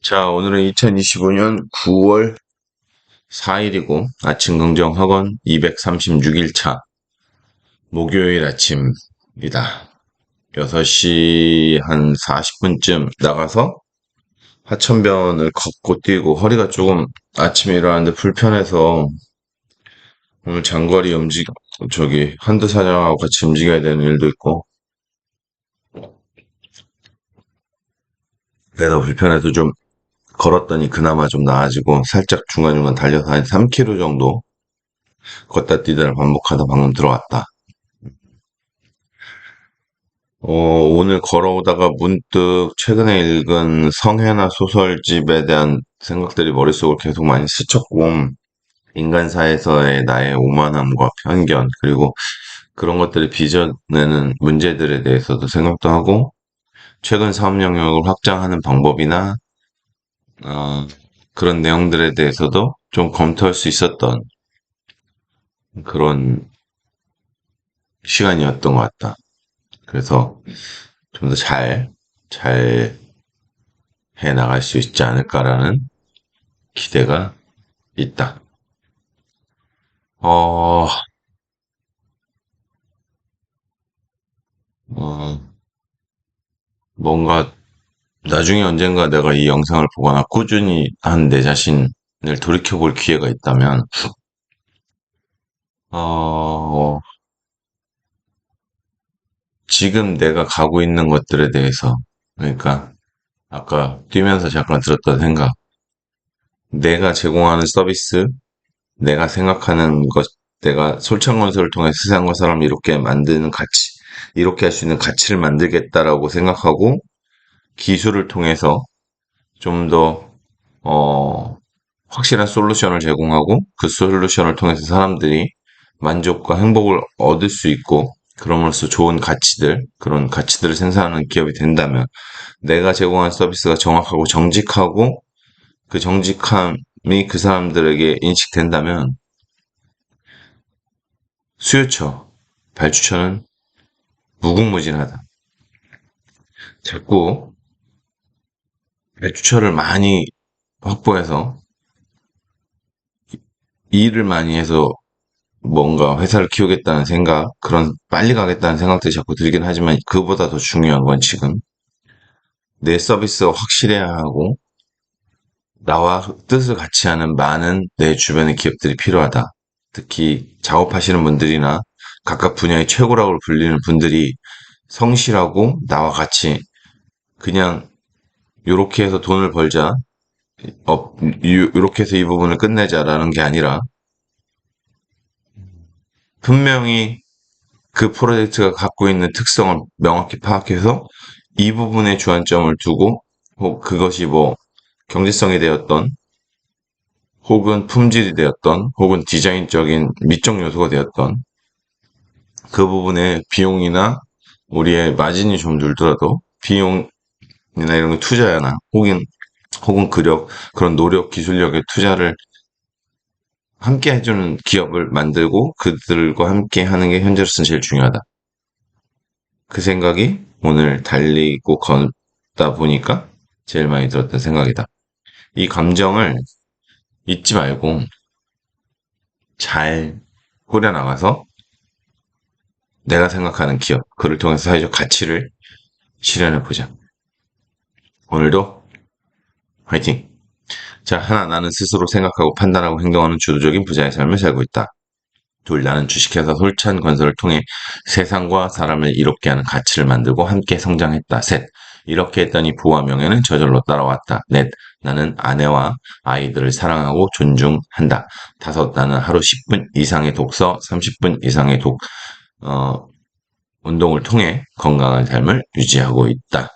자, 오늘은 2025년 9월 4일이고, 아침 긍정 학원 236일차, 목요일 아침이다. 6시 한 40분쯤 나가서 하천변을 걷고 뛰고, 허리가 조금 아침에 일어났는데 불편해서, 오늘 장거리 움직, 저기, 한두 사장하고 같이 움직여야 되는 일도 있고, 그래서 불편해서 좀 걸었더니 그나마 좀 나아지고 살짝 중간중간 달려서 한 3km 정도 걷다 뛰다를 반복하다 방금 들어왔다. 어, 오늘 걸어오다가 문득 최근에 읽은 성회나 소설집에 대한 생각들이 머릿속을 계속 많이 스쳤고 인간사에서의 나의 오만함과 편견 그리고 그런 것들이 빚어내는 문제들에 대해서도 생각도 하고 최근 사업 영역을 확장하는 방법이나 어, 그런 내용들에 대해서도 좀 검토할 수 있었던 그런 시간이었던 것 같다. 그래서 좀 더 잘, 잘 해 나갈 수 있지 않을까라는 기대가 있다. 어, 어, 뭔가 나중에 언젠가 내가 이 영상을 보거나 꾸준히 한 내 자신을 돌이켜볼 기회가 있다면, 어, 지금 내가 가고 있는 것들에 대해서, 그러니까 아까 뛰면서 잠깐 들었던 생각, 내가 제공하는 서비스, 내가 생각하는 것, 내가 솔창건설을 통해 세상과 사람을 이렇게 만드는 가치, 이렇게 할 수 있는 가치를 만들겠다라고 생각하고 기술을 통해서 좀 더, 어, 확실한 솔루션을 제공하고 그 솔루션을 통해서 사람들이 만족과 행복을 얻을 수 있고 그럼으로써 좋은 가치들, 그런 가치들을 생산하는 기업이 된다면 내가 제공한 서비스가 정확하고 정직하고 그 정직함이 그 사람들에게 인식된다면 수요처, 발주처는 무궁무진하다. 자꾸 발주처를 많이 확보해서 일을 많이 해서 뭔가 회사를 키우겠다는 생각, 그런 빨리 가겠다는 생각들이 자꾸 들긴 하지만 그보다 더 중요한 건 지금 내 서비스가 확실해야 하고 나와 뜻을 같이 하는 많은 내 주변의 기업들이 필요하다. 특히 작업하시는 분들이나 각각 분야의 최고라고 불리는 분들이 성실하고 나와 같이 그냥 요렇게 해서 돈을 벌자, 어, 요렇게 해서 이 부분을 끝내자라는 게 아니라 분명히 그 프로젝트가 갖고 있는 특성을 명확히 파악해서 이 부분에 주안점을 두고 혹 그것이 뭐 경제성이 되었던 혹은 품질이 되었던 혹은 디자인적인 미적 요소가 되었던 그 부분에 비용이나 우리의 마진이 좀 늘더라도 비용이나 이런 거 투자나 혹은 혹은 그력 그런 노력 기술력의 투자를 함께 해주는 기업을 만들고 그들과 함께 하는 게 현재로서는 제일 중요하다. 그 생각이 오늘 달리고 걷다 보니까 제일 많이 들었던 생각이다. 이 감정을 잊지 말고 잘 꾸려나가서 내가 생각하는 기업, 그를 통해서 사회적 가치를 실현해 보자. 오늘도 화이팅! 자, 하나, 나는 스스로 생각하고 판단하고 행동하는 주도적인 부자의 삶을 살고 있다. 둘, 나는 주식회사 솔찬 건설을 통해 세상과 사람을 이롭게 하는 가치를 만들고 함께 성장했다. 셋, 이렇게 했더니 부와 명예는 저절로 따라왔다. 넷, 나는 아내와 아이들을 사랑하고 존중한다. 다섯, 나는 하루 10분 이상의 독서, 30분 이상의 독, 어, 운동을 통해 건강한 삶을 유지하고 있다.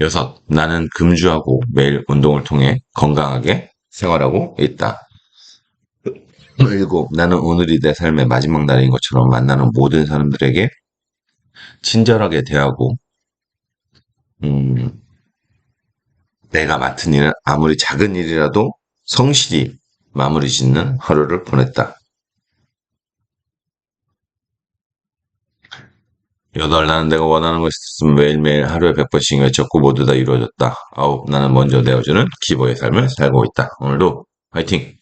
여섯, 나는 금주하고 매일 운동을 통해 건강하게 생활하고 있다. 일곱, 나는 오늘이 내 삶의 마지막 날인 것처럼 만나는 모든 사람들에게 친절하게 대하고, 음, 내가 맡은 일은 아무리 작은 일이라도 성실히 마무리 짓는 하루를 보냈다. 여덟, 나는 내가 원하는 것이 있으면 매일매일 하루에 100번씩 외쳤고 모두 다 이루어졌다. 아홉, 나는 먼저 내어주는 기보의 삶을 살고 있다. 오늘도 화이팅!